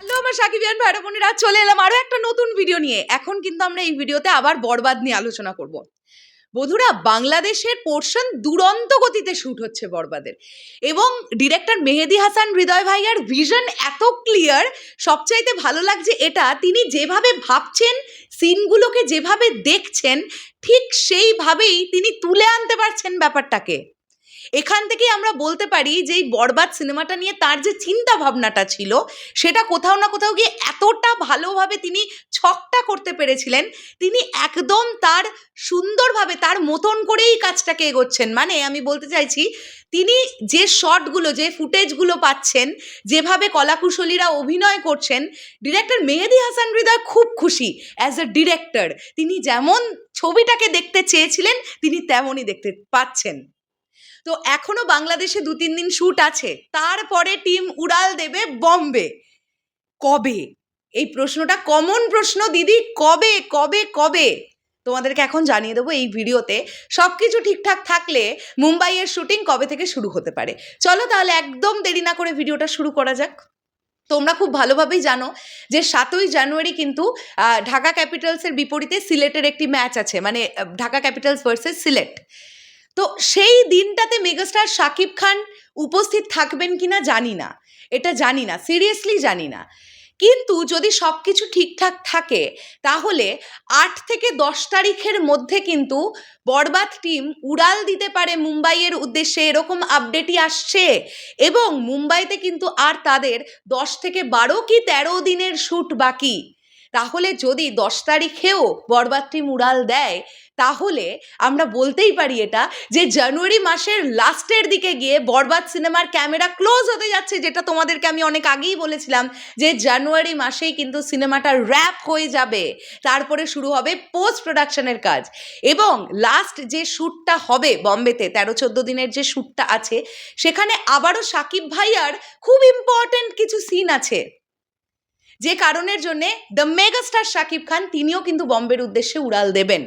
Hello, আমার সাকিবিয়ান ভাইরা বোনেরা, চলে এলাম আরও একটা নতুন ভিডিও নিয়ে। এখন কিন্তু আমরা এই ভিডিওতে আবার বরবাদ নিয়ে আলোচনা করব। বধুরা বাংলাদেশের পোর্শন দুরন্ত গতিতে শ্যুট হচ্ছে বরবাদের। এবং ডিরেক্টর মেহেদি হাসান হৃদয় ভাইয়ার ভিশন এত ক্লিয়ার সবচাইতে ভালো লাগছে এটা, তিনি যেভাবে ভাবছেন সিনগুলোকে যেভাবে দেখছেন, ঠিক সেইভাবেই তিনি তুলে আনতে পারছেন ব্যাপারটাকে। এখান থেকেই আমরা বলতে পারি যে এই বরবাদ সিনেমাটা নিয়ে তার যে চিন্তা ভাবনাটা ছিল, সেটা কোথাও না কোথাও গিয়ে এতটা ভালোভাবে তিনি ছকটা করতে পেরেছিলেন। তিনি একদম তার সুন্দরভাবে, তার মতন করেই কাজটাকে এগোচ্ছেন। মানে আমি বলতে চাইছি, তিনি যে শটগুলো, যে ফুটেজগুলো পাচ্ছেন, যেভাবে কলাকুশলীরা অভিনয় করছেন, ডিরেক্টর মেহেদি হাসান হৃদয় খুব খুশি অ্যাজ এ ডিরেক্টর তিনি যেমন ছবিটাকে দেখতে চেয়েছিলেন, তিনি তেমনই দেখতে পাচ্ছেন। তো এখনও বাংলাদেশে দু, তিন দিন শ্যুট আছে। তারপরে টিম উড়াল দেবে বম্বে। কবে? এই প্রশ্নটা কমন প্রশ্ন, দিদি, কবে কবে কবে? তোমাদেরকে এখন জানিয়ে দেবো এই ভিডিওতে। সব কিছু ঠিকঠাক থাকলে মুম্বাইয়ের শুটিং কবে থেকে শুরু হতে পারে? চলো তাহলে একদম দেরি না করে ভিডিওটা শুরু করা যাক। তোমরা খুব ভালোভাবেই জানো যে সাতই জানুয়ারি কিন্তু ঢাকা ক্যাপিটালসের বিপরীতে সিলেটের একটি ম্যাচ আছে। মানে ঢাকা ক্যাপিটালস ভার্সেস সিলেট। তো সেই দিনটাতে মেগাস্টার শাকিব খান উপস্থিত থাকবেন কিনা জানি না। এটা জানি না, সিরিয়াসলি জানি না। কিন্তু যদি সব কিছু ঠিকঠাক থাকে, তাহলে আট থেকে দশ তারিখের মধ্যে কিন্তু বরবাদ টিম উড়াল দিতে পারে মুম্বাইয়ের উদ্দেশ্যে, এরকম আপডেটই আসছে। এবং মুম্বাইতে কিন্তু আর তাদের দশ থেকে বারো কি তেরো দিনের শ্যুট বাকি। তাহলে যদি দশ তারিখেও বরবাদ টিম উড়াল দেয়, তাহলে আমরা বলতেই পারি এটা যে জানুয়ারি মাসের লাস্টের দিকে গিয়ে বরবাদ সিনেমার ক্যামেরা ক্লোজ হতে যাচ্ছে, যেটা তোমাদেরকে আমি অনেক আগেই বলেছিলাম যে জানুয়ারি মাসেই কিন্তু সিনেমাটা র্যাপ হয়ে যাবে। তারপরে শুরু হবে পোস্ট প্রোডাকশনের কাজ। এবং লাস্ট যে শ্যুটটা হবে বম্বেতে, তেরো চোদ্দ দিনের যে শ্যুটটা আছে, সেখানে আবারও সাকিব ভাইয়ার খুব ইম্পর্ট্যান্ট কিছু সিন আছে। যে কারণের জন্যে দ্য মেগাস্টার শাকিব খান তিনিও কিন্তু বম্বের উদ্দেশ্যে উড়াল দেবেন।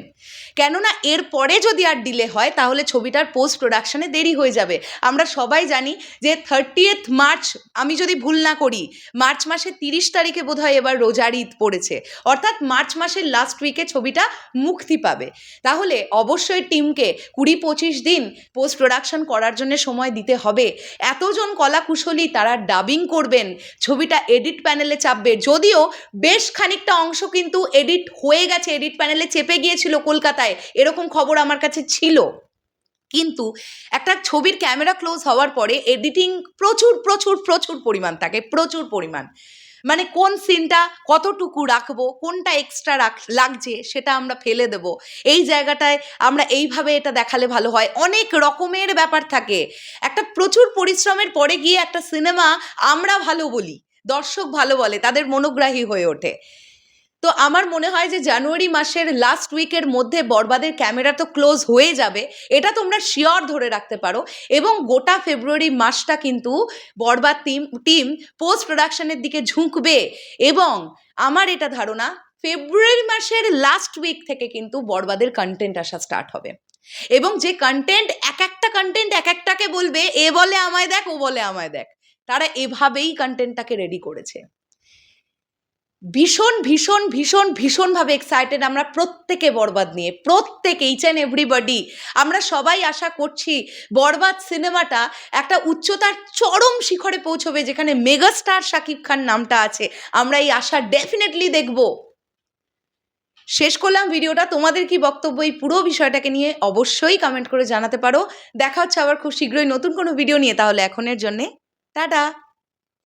কেননা এর পরে যদি আর ডিলে হয়, তাহলে ছবিটার পোস্ট প্রোডাকশনে দেরি হয়ে যাবে। আমরা সবাই জানি যে থার্টিয়েথ মার্চ আমি যদি ভুল না করি মার্চ মাসের তিরিশ তারিখে বোধহয় এবার রোজার ঈদ পড়েছে। অর্থাৎ মার্চ মাসের লাস্ট উইকে ছবিটা মুক্তি পাবে। তাহলে অবশ্যই টিমকে কুড়ি পঁচিশ দিন পোস্ট প্রোডাকশন করার জন্য সময় দিতে হবে। এতজন কলাকুশলী তারা ডাবিং করবেন, ছবিটা এডিট প্যানেলে চাপবে যদিও বেশ খানিকটা অংশ কিন্তু এডিট হয়ে গেছে এডিট প্যানেলে চেপে গিয়েছিল কলকাতায়, এরকম খবর আমার কাছে ছিল। কিন্তু একটা ছবির ক্যামেরা ক্লোজ হওয়ার পরে এডিটিং প্রচুর প্রচুর প্রচুর পরিমাণ থাকে, প্রচুর পরিমাণ। মানে কোন সিনটা কতটুকু রাখব, কোনটা এক্সট্রা রাখ, লাগছে সেটা আমরা ফেলে দেব। এই জায়গাটায় আমরা এইভাবে এটা দেখালে ভালো হয়। অনেক রকমের ব্যাপার থাকে। একটা প্রচুর পরিশ্রমের পরে গিয়ে একটা সিনেমা আমরা ভালো বলি। দর্শক ভালো বলে, তাদের মনোগ্রাহী হয়ে ওঠে। তো আমার মনে হয় যে জানুয়ারি মাসের লাস্ট উইকের মধ্যে বরবাদের ক্যামেরা তো ক্লোজ হয়ে যাবে, এটা তোমরা শিওর ধরে রাখতে পারো। এবং গোটা ফেব্রুয়ারি মাসটা কিন্তু বরবাদ টিম টিম পোস্ট প্রোডাকশনের দিকে ঝুঁকবে। এবং আমার এটা ধারণা ফেব্রুয়ারি মাসের লাস্ট উইক থেকে কিন্তু বরবাদের কন্টেন্ট আসা স্টার্ট হবে। এবং যে কন্টেন্ট এক একটা কন্টেন্ট এক একটাকে বলবে, এ বলে আমায় দেখ, ও বলে আমায় দেখ। তারা এভাবেই কন্টেন্টটাকে রেডি করেছে। ভীষণ ভীষণ ভীষণ, ভীষণভাবে এক্সাইটেড আমরা প্রত্যেকে বরবাদ নিয়ে, প্রত্যেক এইচ অ্যান্ড এভরিবডি আমরা সবাই আশা করছি বরবাদ সিনেমাটা একটা উচ্চতার চরম শিখরে পৌঁছবে যেখানে মেগাস্টার শাকিব খান নামটা আছে। আমরা এই আশা ডেফিনেটলি দেখব। শেষ করলাম ভিডিওটা। তোমাদের কি বক্তব্য এই পুরো বিষয়টাকে নিয়ে অবশ্যই কমেন্ট করে জানাতে পারো। দেখা হচ্ছে আবার খুব শীঘ্রই নতুন কোনো ভিডিও নিয়ে, তাহলে এখনের জন্যে 哒哒。